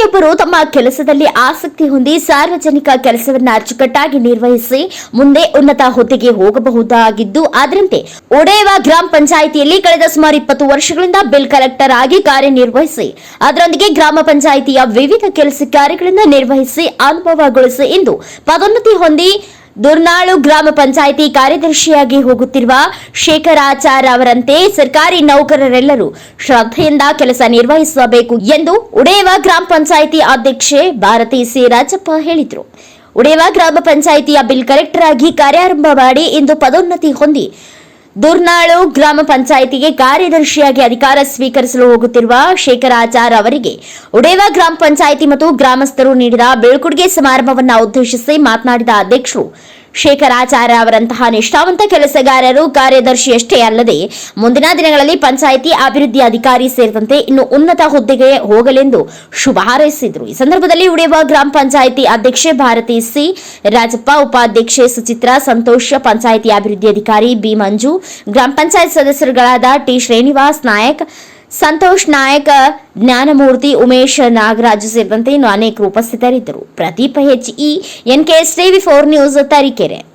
ಪ್ರತಿಯೊಬ್ಬರು ತಮ್ಮ ಕೆಲಸದಲ್ಲಿ ಆಸಕ್ತಿ ಹೊಂದಿ ಸಾರ್ವಜನಿಕ ಕೆಲಸವನ್ನ ಅಚ್ಚುಕಟ್ಟಾಗಿ ನಿರ್ವಹಿಸಿ ಮುಂದೆ ಉನ್ನತ ಹುದ್ದೆಗೆ ಹೋಗಬಹುದಾಗಿದ್ದು ಅದರಂತೆ ಒಡೆಯವ ಗ್ರಾಮ ಪಂಚಾಯಿತಿಯಲ್ಲಿ ಕಳೆದ ಸುಮಾರು ಇಪ್ಪತ್ತು ವರ್ಷಗಳಿಂದ ಬಿಲ್ ಕಲೆಕ್ಟರ್ ಆಗಿ ಕಾರ್ಯನಿರ್ವಹಿಸಿ, ಅದರೊಂದಿಗೆ ಗ್ರಾಮ ಪಂಚಾಯಿತಿಯ ವಿವಿಧ ಕೆಲಸ ಕಾರ್ಯಗಳನ್ನು ನಿರ್ವಹಿಸಿ, ಅನುಭವಗೊಳಿಸಿ ಇಂದು ಪದೋನ್ನತಿ ಹೊಂದಿ ದುರ್ನಾಳು ಗ್ರಾಮ ಪಂಚಾಯಿತಿ ಕಾರ್ಯದರ್ಶಿಯಾಗಿ ಹೋಗುತ್ತಿರುವ ಶೇಖರಾಚಾರ್ ಅವರಂತೆ ಸರ್ಕಾರಿ ನೌಕರರೆಲ್ಲರೂ ಶ್ರದ್ಧೆಯಿಂದ ಕೆಲಸ ನಿರ್ವಹಿಸಬೇಕು ಎಂದು ಉಡೇವ ಗ್ರಾಮ ಪಂಚಾಯಿತಿ ಅಧ್ಯಕ್ಷೆ ಭಾರತಿ ಸಿ ರಾಜಪ್ಪ ಹೇಳಿದರು. ಉಡೇವ ಗ್ರಾಮ ಪಂಚಾಯಿತಿಯ ಬಿಲ್ ಕಲೆಕ್ಟರ್ ಆಗಿ ಕಾರ್ಯಾರಂಭ ಮಾಡಿ ಇಂದು ಪದೋನ್ನತಿ ಹೊಂದಿ ದುರ್ನಾಳು ಗ್ರಾಮ ಪಂಚಾಯಿತಿಗೆ ಕಾರ್ಯದರ್ಶಿಯಾಗಿ ಅಧಿಕಾರ ಸ್ವೀಕರಿಸಲು ಹೋಗುತ್ತಿರುವ ಶೇಖರಾಚಾರ್ ಅವರಿಗೆ ಉಡೇವ ಗ್ರಾಮ ಪಂಚಾಯಿತಿ ಮತ್ತು ಗ್ರಾಮಸ್ಥರು ನೀಡಿದ ಬೀಳ್ಕೊಡುಗೆ ಸಮಾರಂಭವನ್ನು ಉದ್ದೇಶಿಸಿ ಮಾತನಾಡಿದ ಅಧ್ಯಕ್ಷರು ಶೇಖರಾಚಾರ್ಯ ಅವರಂತಹ ನಿಷ್ಠಾವಂತ ಕೆಲಸಗಾರರು ಕಾರ್ಯದರ್ಶಿಯಷ್ಟೇ ಅಲ್ಲದೆ ಮುಂದಿನ ದಿನಗಳಲ್ಲಿ ಪಂಚಾಯಿತಿ ಅಭಿವೃದ್ಧಿ ಅಧಿಕಾರಿ ಸೇರಿದಂತೆ ಇನ್ನು ಉನ್ನತ ಹುದ್ದೆಗೆ ಹೋಗಲೆಂದು ಶುಭ ಹಾರೈಸಿದರು. ಈ ಸಂದರ್ಭದಲ್ಲಿ ಉಡೇವ ಗ್ರಾಮ ಪಂಚಾಯಿತಿ ಅಧ್ಯಕ್ಷೆ ಭಾರತಿ ಸಿ. ರಾಜಪ್ಪ, ಉಪಾಧ್ಯಕ್ಷೆ ಸುಚಿತ್ರಾ, ಸಂತೋಷ, ಪಂಚಾಯಿತಿ ಅಭಿವೃದ್ಧಿ ಅಧಿಕಾರಿ ಬಿ. ಮಂಜು, ಗ್ರಾಮ ಪಂಚಾಯತ್ ಸದಸ್ಯರುಗಳಾದ ಟಿ. ಶ್ರೀನಿವಾಸ್ ನಾಯಕ್ ಸಂತೋಷ್ ನಾಯಕ, ಜ್ಞಾನಮೂರ್ತಿ ಉಮೇಶ್ ನಾಗರಾಜ್ ಸೇರಿದಂತೆ ಇನ್ನು ಅನೇಕರು ಉಪಸ್ಥಿತರಿದ್ದರು. Pradeep H E, N K TV four news Tarikere.